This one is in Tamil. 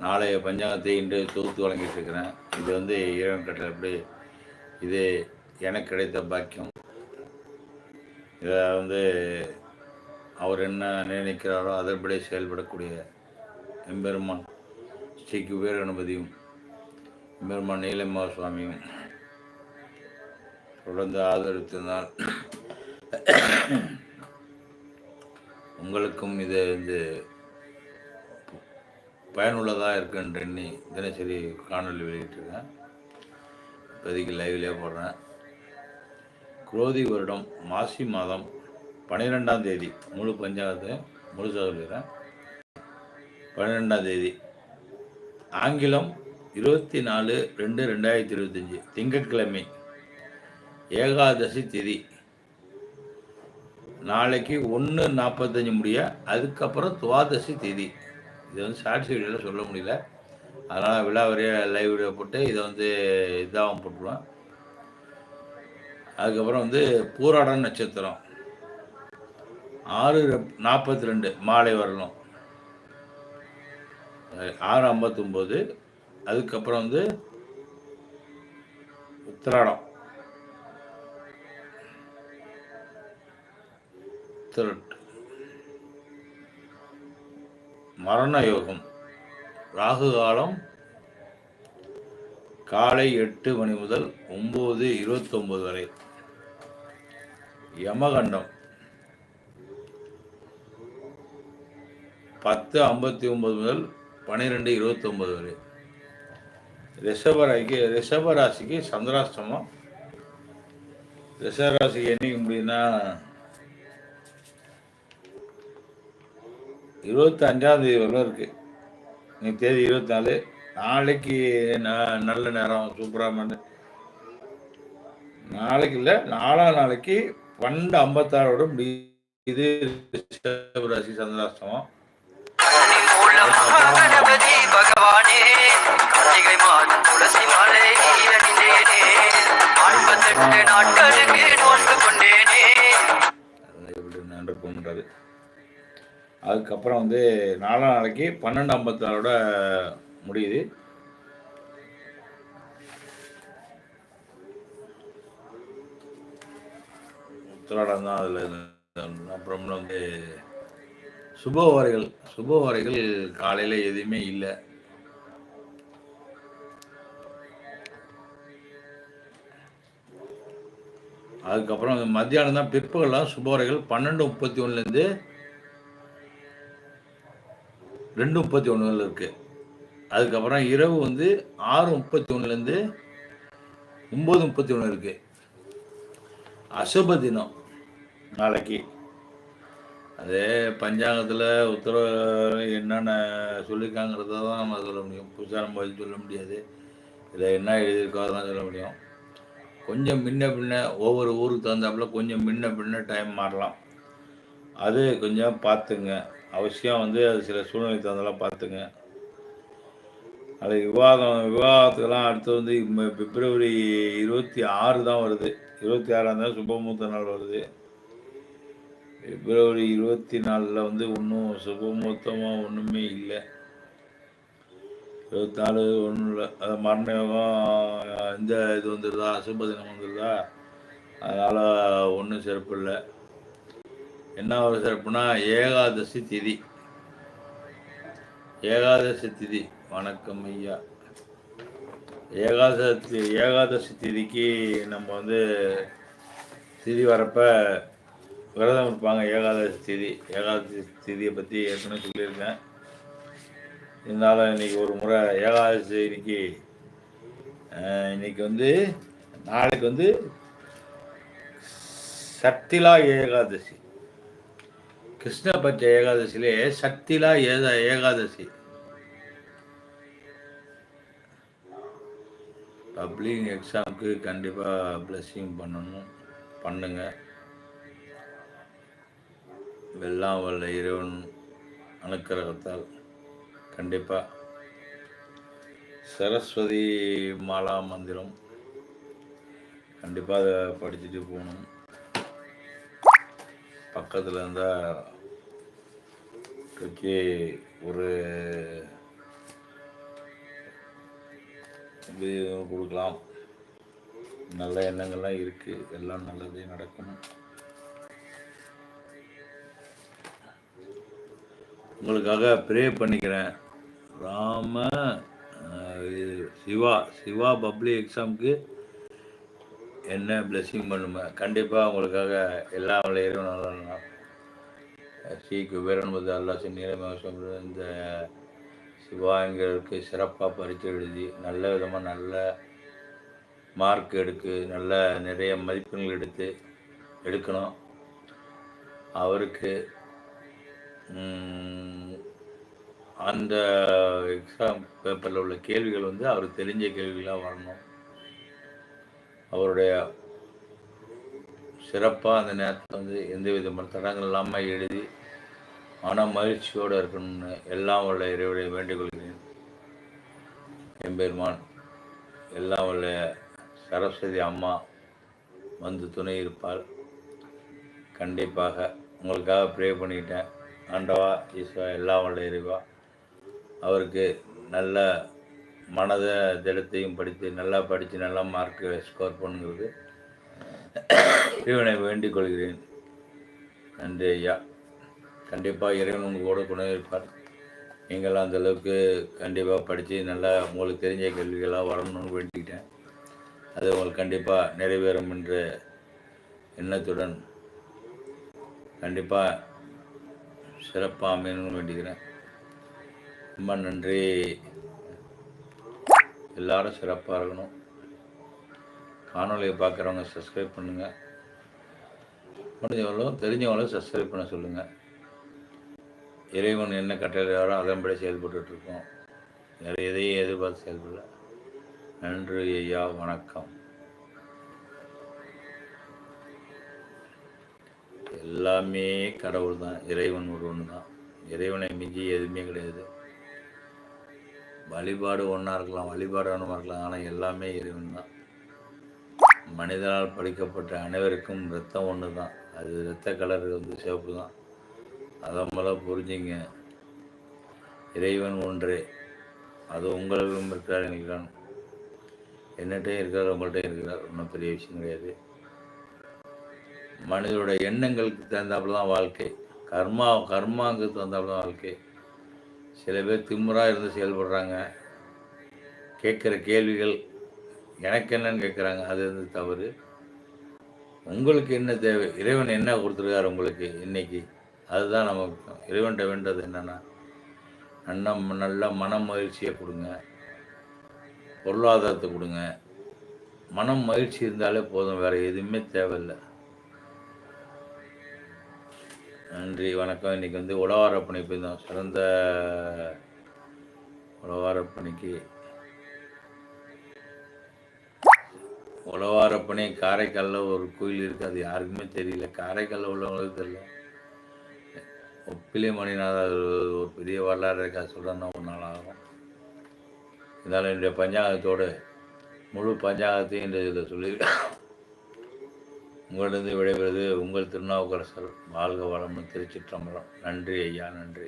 நாளைய பஞ்சாங்கத்தை இன்று தொகுத்து வழங்கிட்டு இருக்கிறேன் இது வந்து இறைவன் கட்டளை எப்படி இது எனக்கு கிடைத்த பாக்கியம். இதை வந்து அவர் என்ன நினைக்கிறாரோ அதன்படி செயல்படக்கூடிய எம்பெருமான் ஸ்ரீ குபேர கணபதியும் எம்பெருமான் நீலம்மா சுவாமியும் தொடர்ந்து ஆதரித்திருந்தால் உங்களுக்கும் இதை வந்து பயனுள்ளதாக இருக்குன்ற எண்ணி தினசரி காணொலி வெளியிட்டிருக்கேன். இப்போதைக்கு லைவ்லேயே போடுறேன். குரோதி வருடம் மாசி மாதம் பன்னிரெண்டாம் தேதி. முழு பஞ்சாங்கத்தை முழுசாக சொல்லிடுறேன். பன்னிரெண்டாம் தேதி. ஆங்கிலம் இருபத்தி நாலு ரெண்டு ரெண்டாயிரத்தி இருபத்தஞ்சி. திங்கட்கிழமை ஏகாதசி திதி. நாளைக்கு ஒன்று நாற்பத்தஞ்சு முடிய அதுக்கப்புறம் துவாதசி திதி. இது வந்து ஷார்ட்ஸ் வீடியோவில் சொல்ல முடியல. அதனால் விழாவறிய லைவ் வீடியோ போட்டு இதை வந்து இதாகவும் போட்டுருவேன். அதுக்கப்புறம் வந்து பூராடம் நட்சத்திரம். ஆறு நாற்பத்தி ரெண்டு மாலை வரணும். ஆறு ஐம்பத்தொம்போது. அதுக்கப்புறம் வந்து உத்திராடம். உத்திரட்டு மரண யோகம் ராகு காலம் காலை எட்டு மணி முதல் ஒம்பது இருபத்தொம்பது வரை. யமகண்டம். பத்து ஐம்பத்தி ஒன்பது முதல் பன்னிரெண்டு இருபத்தொம்பது வரை. ரிஷபராசிக்கு ரிஷபராசிக்கு சந்திராஷ்டமம். ரிஷபராசிக்கு என்னைக்கு முடியும்னா இருபத்தி அஞ்சாம் தேதி வரலும் இருக்கு. இன்னைக்கு தேதி இருபத்தி நாலு நாளைக்கு ந- நல்ல நேரம். சூப்பராக நாளைக்கு இல்லை நாலாம் நாளைக்கு பன்னெண்டு ஐம்பத்தாறோட முடியுது. ராசி சந்திராஷ்டமம். நாட்களுக்கு கணபதி கொண்டே. அதுக்கப்புறம் வந்து நாலாம் நாளைக்கு பன்னெண்டு ஐம்பத்தாறோட முடியுது. உத்திராடம் தான் அதில் அப்புறம் வந்து சுபவாரிகள் சுபவாரிகள் காலையில் எதுவுமே இல்லை. அதுக்கப்புறம் வந்து மத்தியானம் தான் பிற்பகலாம் சுபவாரிகள் பன்னெண்டு முப்பத்தி ஒன்றுலேருந்து ரெண்டு முப்பத்தி ஒன்றுல இருக்குது அதுக்கப்புறம் இரவு வந்து ஆறு முப்பத்தி ஒன்றுலேருந்து ஒம்பது முப்பத்தி ஒன்று இருக்குது அசுப தினம் நாளைக்கு. அதே பஞ்சாங்கத்தில் உத்தரவு என்னென்ன சொல்லியிருக்காங்கிறத தான் நம்ம சொல்ல முடியும். புதுசாக நம்ம சொல்ல முடியாது. இதில் என்ன எழுதியிருக்கோ தான் சொல்ல முடியும். கொஞ்சம் முன்ன பின்ன ஒவ்வொரு ஊருக்கு தகுந்தாப்புல கொஞ்சம் முன்ன பின்ன டைம் மாறலாம். அது கொஞ்சம் பார்த்துங்க. அவசியம் வந்து அது சில சூழ்நிலை தகுந்தெல்லாம் பார்த்துங்க. அது விவாதம் விவாதத்துக்கெல்லாம் அடுத்து வந்து பிப்ரவரி இருபத்தி ஆறு தான் வருது. இருபத்தி ஆறாம் தான் சுபமுகூர்த்த நாள் வருது. பிப்ரவரி இருபத்தி நாலில் வந்து ஒன்றும் சுபமுகூர்த்தமாக ஒன்றுமே இல்லை. இருபத்தி நாலு ஒன்றும் இல்லை. அது மரண யோகம் இந்த இது வந்துடுதா அசுப தினம் வந்துடுதா அதனால் ஒன்றும் சிறப்பு இல்லை. என்ன ஒரு சிறப்புனா ஏகாதசி திதி. ஏகாதசி திதி. வணக்கம் ஐயா. ஏகாதசி ஏகாதசி திதிக்கு நம்ம வந்து திதி வரப்ப விரதம் இருப்பாங்க ஏகாதசி திதி. ஏகாதசி திதியை பற்றி ஏற்கனவே சொல்லியிருக்கேன். இருந்தாலும் இன்னைக்கு ஒரு முறை ஏகாதசி இன்னைக்கு இன்னைக்கு வந்து நாளைக்கு வந்து சத்திலா ஏகாதசி. கிருஷ்ணபட்ச ஏகாதசியிலே சக்திலா ஏத ஏகாதசி. பப்ளிக் எக்ஸாமுக்கு கண்டிப்பாக ப்ளஸ்ஸிங் பண்ணணும். பண்ணுங்க. வெல்லாம் வல்ல இறைவன் அனுக்கிரகத்தால் கண்டிப்பாக சரஸ்வதி மாலா மந்திரம். கண்டிப்பாக அதை படிச்சுட்டு போகணும். பக்கத்தில் இருந்தால் வச்சு ஒரு இது கொடுக்கலாம். நல்ல எண்ணங்கள்லாம் இருக்குது எல்லாம் நல்லதே நடக்கும். உங்களுக்காக ப்ரே பண்ணிக்கிறேன். ராம இது சிவா சிவா பப்ளிக் எக்ஸாமுக்கு என்ன பிளெஸிங் பண்ணுமோ? கண்டிப்பாக உங்களுக்காக எல்லா விளையாடும் நல்லா ஸ்ரீ குபேரன்பது அல்லா நீளமேசம் இந்த சிவாயங்களுக்கு சிறப்பாக பரிச்சு எழுதி நல்ல விதமாக நல்ல மார்க் எடுக்கு நல்ல நிறைய மதிப்பெண்கள் எடுத்து எடுக்கணும். அவருக்கு அந்த எக்ஸாம் பேப்பரில் உள்ள கேள்விகள் வந்து அவருக்கு தெரிஞ்ச கேள்விகளாக வரணும். அவருடைய சிறப்பாக அந்த நேரத்தில் வந்து எந்த விதமான தடங்கள் இல்லாமல் எழுதி மன மகிழ்ச்சியோடு இருக்கணும்னு எல்லாம் உள்ள இறைவனை வேண்டிக் கொள்கிறேன். எம்பெருமான் எல்லாம் உள்ள சரஸ்வதி அம்மா வந்து துணை இருப்பாள். கண்டிப்பாக உங்களுக்காக ப்ரே பண்ணிட்டேன். ஆண்டவா ஈஸ்வா எல்லாம் உள்ள இறைவா. அவருக்கு நல்ல மனத திடத்தையும் படித்து நல்லா படித்து நல்லா மார்க் ஸ்கோர் பண்ணுங்கிறது இறைவனை வேண்டிக் கொள்கிறேன். நன்றி ஐயா. கண்டிப்பாக இறைவன் உங்கள் கூட குணம் இருப்பார். நீங்களாம் அந்தளவுக்கு கண்டிப்பாக படித்து நல்லா உங்களுக்கு தெரிஞ்ச கேள்விகளாக வரணும்னு வேண்டிக்கிட்டேன். அது உங்களுக்கு கண்டிப்பாக நிறைவேறும் என்ற எண்ணத்துடன் கண்டிப்பாக சிறப்பாக அமையணும்னு வேண்டிக்கிறேன். ரொம்ப நன்றி. எல்லாரும் சிறப்பாக இருக்கணும். காணொலியை பார்க்குறவங்க சப்ஸ்கிரைப் பண்ணுங்கள் முடிஞ்சவங்களும் தெரிஞ்சவங்களும் சப்ஸ்கிரைப் பண்ண சொல்லுங்கள் இறைவன் என்ன கட்டளையாரோ அதன்படி செயல்பட்டுருக்கோம் வேறு எதையும் எதிர்பார்த்து செயல்படல. நன்றி ஐயா வணக்கம். எல்லாமே கடவுள் தான் இறைவன் ஒருவன் தான் இறைவனை மிஞ்சி எதுவுமே கிடையாது. வழிபாடு ஒன்றா இருக்கலாம் வழிபாடு ஒன்றா இருக்கலாம். ஆனால் எல்லாமே இறைவன் தான் மனிதனால் படிக்கப்பட்ட அனைவருக்கும் ரத்தம் ஒன்று தான் அது ரத்த கலர் வந்து சிவப்பு தான் அதை முதல்ல புரிஞ்சுங்க. இறைவன் ஒன்றே. அது உங்களிடம் இருக்கிறார் என்கிறான் என்னட்டையும் இருக்கிறார் உங்கள்கிட்ட இருக்கிறார். ஒன்றும் பெரிய விஷயம் கிடையாது. மனிதனுடைய எண்ணங்களுக்கு தகுந்தாப்புல தான் வாழ்க்கை. கர்மா கர்மாங்கிறது தகுந்தாப்புல தான் வாழ்க்கை. சில பேர் திமுறாக இருந்து செயல்படுறாங்க. கேட்குற கேள்விகள் எனக்கு என்னன்னு கேட்குறாங்க. அது வந்து தவறு. உங்களுக்கு என்ன தேவை? இறைவன் என்ன கொடுத்துருக்காரு உங்களுக்கு இன்னைக்கு? அதுதான் நம்ம இறைவன்கிட்ட வேண்டது என்னென்னா நல்ல நல்ல மன மகிழ்ச்சியை கொடுங்க. பொருளாதாரத்தை கொடுங்க. மனம் மகிழ்ச்சி இருந்தாலே போதும். வேறு எதுவுமே தேவையில்லை. நன்றி வணக்கம். இன்னைக்கு வந்து உழவாரப்பணி போயிருந்தோம் சிறந்த உழவாரப்பணிக்கு உழவாரப்பணி காரைக்காலில் ஒரு கோயில் இருக்குது அது யாருக்குமே தெரியல. காரைக்காலில் உள்ளவங்களுக்கு தெரியல. ஒப்பிலே மணிநாதர் ஒரு பெரிய வரலாறு இருக்கா. சொல்கிறேன்னா ஒரு நாள் ஆகும். இதனால் என்னுடைய பஞ்சாங்கத்தோடு முழு பஞ்சாங்கத்தையும் இந்த இதில் சொல்லியிருக்கேன் உங்களிடந்து விடைபெறுவது உங்கள் திருநாவுக்கரசர் வாழ்க வளமும் திருச்சிற்றம்பலம். நன்றி ஐயா நன்றி.